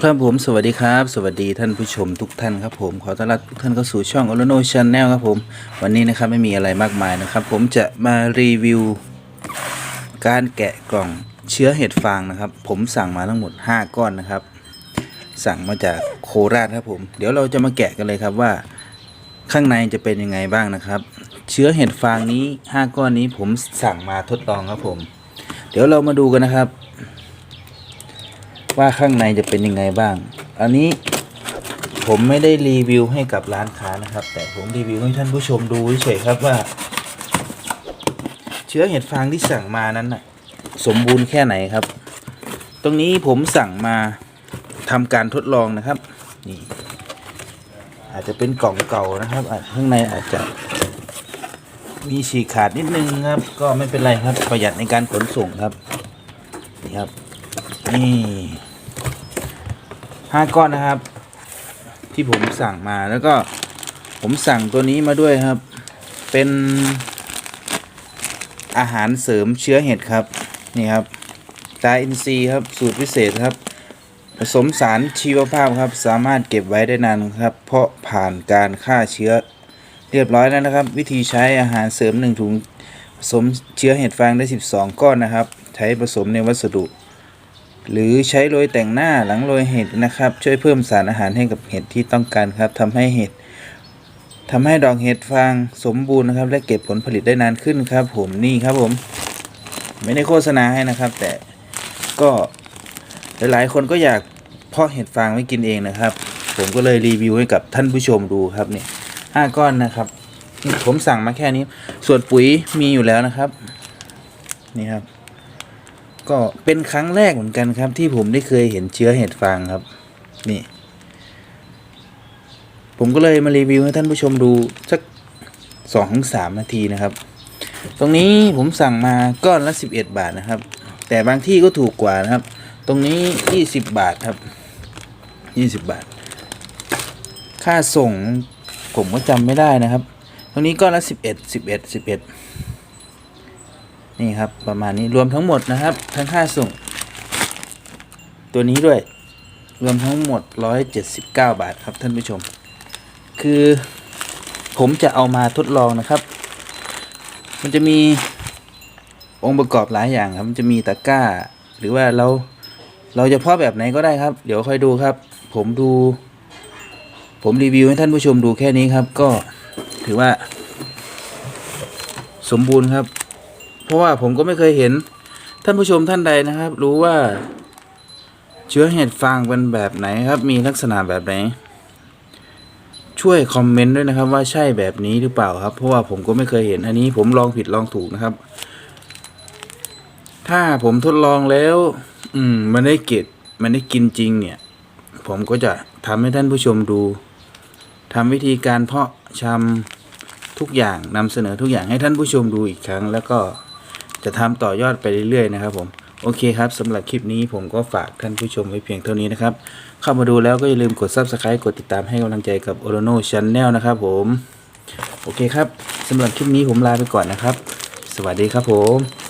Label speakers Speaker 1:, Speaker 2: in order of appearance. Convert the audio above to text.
Speaker 1: ครับผมสวัสดีครับ สวัสดีท่านผู้ชมทุกท่านครับผมขอต้อนรับทุกท่านเข้าสู่ช่อง o l o n o Channel ครับผม วันนี้นะครับไม่มีอะไรมากมายนะครับ ผมจะมารีวิว การแกะกล่องเชื้อเห็ดฟางนะครับ ผมสั่งมาทั้งหมด 5 ก้อนนะครับ สั่งมาจากโคราชครับผม เดี๋ยวเราจะมาแกะกันเลยครับว่า ข้างในจะเป็นยังไงบ้างนะครับ เชื้อเห็ดฟางนี้ 5 ก้อนนี้ผมสั่งมาทดลองครับผม เดี๋ยวเรามาดูกันนะครับ ว่าข้างในจะเป็นยังไงบ้าง อันนี้ผมไม่ได้รีวิวให้กับร้านค้านะครับ แต่ผมรีวิวให้ท่านผู้ชมดูเฉยครับว่า เชื้อเห็ดฟางที่สั่งมานั้นนะสมบูรณ์แค่ไหนครับ ตรงนี้ผมสั่งมาทำการทดลองนะครับนี่อาจจะเป็นกล่องเก่านะครับข้างในอาจจะมีฉีกขาดนิดนึงครับ ก็ไม่เป็นไรครับประหยัดในการขนส่งครับนี่ครับ นี่ห้าก้อนนะครับ ที่ผมสั่งมาแล้วก็ผมสั่งตัวนี้มาด้วยครับ เป็นอาหารเสริมเชื้อเห็ดครับ นี่ครับตาอินทรีครับสูตรพิเศษครับ ผสมสารชีวภาพครับ สามารถเก็บไว้ได้นานครับ เพราะผ่านการฆ่าเชื้อเรียบร้อยแล้วนะครับ วิธีใช้อาหารเสริมหนึ่งถุงผสมเชื้อเห็ดฟางได้ 12 ก้อนนะครับ ใช้ผสมในวัสดุ หรือใช้โรยแต่งหน้าหลังโรยเห็ดนะครับ ช่วยเพิ่มสารอาหารให้กับเห็ดที่ต้องการครับทำให้เห็ดทำให้ดอกเห็ดฟางสมบูรณ์นะครับ และเก็บผลผลิตได้นานขึ้นครับ ผมนี่ครับผม ไม่ได้โฆษณาให้นะครับ แต่ก็หลายๆคนก็อยากเพาะเห็ดฟางไว้กินเองนะครับ ผมก็เลยรีวิวให้กับท่านผู้ชมดูครับเนี่ยห้าก้อนนะครับ ผมสั่งมาแค่นี้ ส่วนปุ๋ยมีอยู่แล้วนะครับ นี่ครับ ก็เป็นครั้งแรกเหมือนกันครับ ที่ผมได้เคยเห็นเชื้อเห็ดฟางครับ นี่ ผมก็เลยมารีวิวให้ท่านผู้ชมดูสักสองถึงสามนาทีนะครับ ตรงนี้ผมสั่งมาก้อนละสิบเอ็ดบาทนะครับ แต่บางที่ก็ถูกกว่านะครับ ตรงนี้ยี่สิบบาทครับยี่สิบบาท ค่าส่งผมก็จำไม่ได้นะครับ ตรงนี้ก้อนละสิบเอ็ดสิบเอ็ดสิบเอ็ด นี่ครับประมาณนี้รวมทั้งหมดนะครับ ทั้งค่าส่ง ตัวนี้ด้วย รวมทั้งหมด 179 บาทครับท่านผู้ชม คือผมจะเอามาทดลองนะครับ มันจะมีองค์ประกอบหลายอย่างครับ มันจะมีตะกร้า หรือว่าเราเราจะเพาะแบบไหนก็ได้ครับ เดี๋ยวค่อยดูครับ ผมดู ผมรีวิวให้ท่านผู้ชมดูแค่นี้ครับ ก็ถือว่า สมบูรณ์ครับ เพราะว่าผมก็ไม่เคยเห็น ท่านผู้ชมท่านใดนะครับ รู้ว่า เชื้อเห็ดฟางเป็นแบบไหนครับ มีลักษณะแบบไหน ช่วยคอมเมนต์ด้วยนะครับ ว่าใช่แบบนี้หรือเปล่าครับ เพราะว่าผมก็ไม่เคยเห็นอันนี้ผมลองผิดลองถูกนะครับ ถ้าผมทดลองแล้ว อืม มันได้เก็บมันได้กินจริง เนี่ย ผมก็จะทำให้ท่านผู้ชมดูทำวิธีการเพาะชำทุกอย่างนำเสนอทุกอย่างให้ท่านผู้ชมดูอีกครั้งแล้วก็ จะทำต่อยอดไปเรื่อยๆนะครับผมโอเคครับสำหรับคลิปนี้ผมก็ฝากท่านผู้ชมไว้เพียงเท่านี้นะครับ เข้ามาดูแล้วก็อย่าลืมกด subscribe กดติดตามให้กำลังใจกับ o r o n o Channel นะครับผม โอเคครับสำหรับคลิปนี้ผมลาไปก่อนนะครับ สวัสดีครับผม